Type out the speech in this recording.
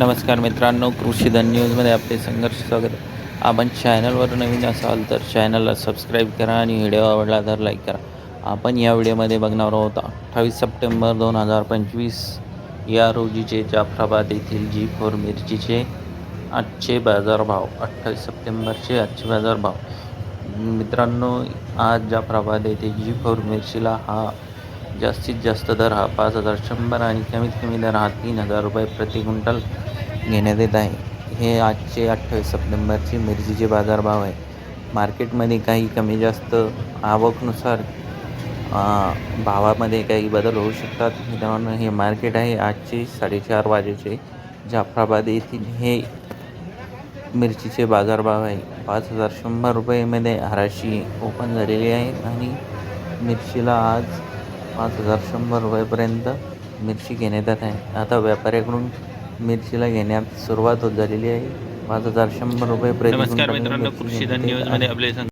नमस्कार मित्रांनो कृषीधन न्यूजमध्ये आपले संघर्ष स्वागत. आपण चॅनलवर नवीन असाल तर चॅनलला सबस्क्राईब करा आणि व्हिडिओ आवडला तर लाईक करा. आपण या व्हिडिओमध्ये बघणार आहोत अठ्ठावीस सप्टेंबर दोन हजार पंचवीस या रोजीचे जाफराबाद येथील जी फोर मिरचीचे आजचे बाजारभाव अठ्ठावीस सप्टेंबरचे आजचे बाजारभाव मित्रांनो आज जाफराबाद येथे जी फोर मिरचीला हा जास्तीत जास्त दर हा पाच हजार शंभर आणि कमीत कमी दर हा तीन हजार रुपये प्रति क्विंटल. घेण्यात येत आहे. हे आजचे अठ्ठावीस सप्टेंबरचे मिरचीचे बाजारभाव आहे मार्केटमध्ये काही कमी जास्त आवकनुसार भावामध्ये काही बदल होऊ शकतात. मित्रांनो हे मार्केट आहे आजचे साडेचार वाजेचे. जाफराबाद येथील हे मिरचीचे बाजारभाव आहे. पाच हजार शंभर रुपयेमध्ये हराशी ओपन झालेली आहे आणि मिरचीला आज पाच हजार शंभर रुपयेपर्यंत मिरची घेण्यात येत आहे. आता व्यापाऱ्याकडून मिरचीला घेण्यात सुरुवात होत झालेली आहे पाच हजार शंभर रुपये प्रति नमस्कार मित्रांनो घेण्यात येत न्यूजमध्ये. आपले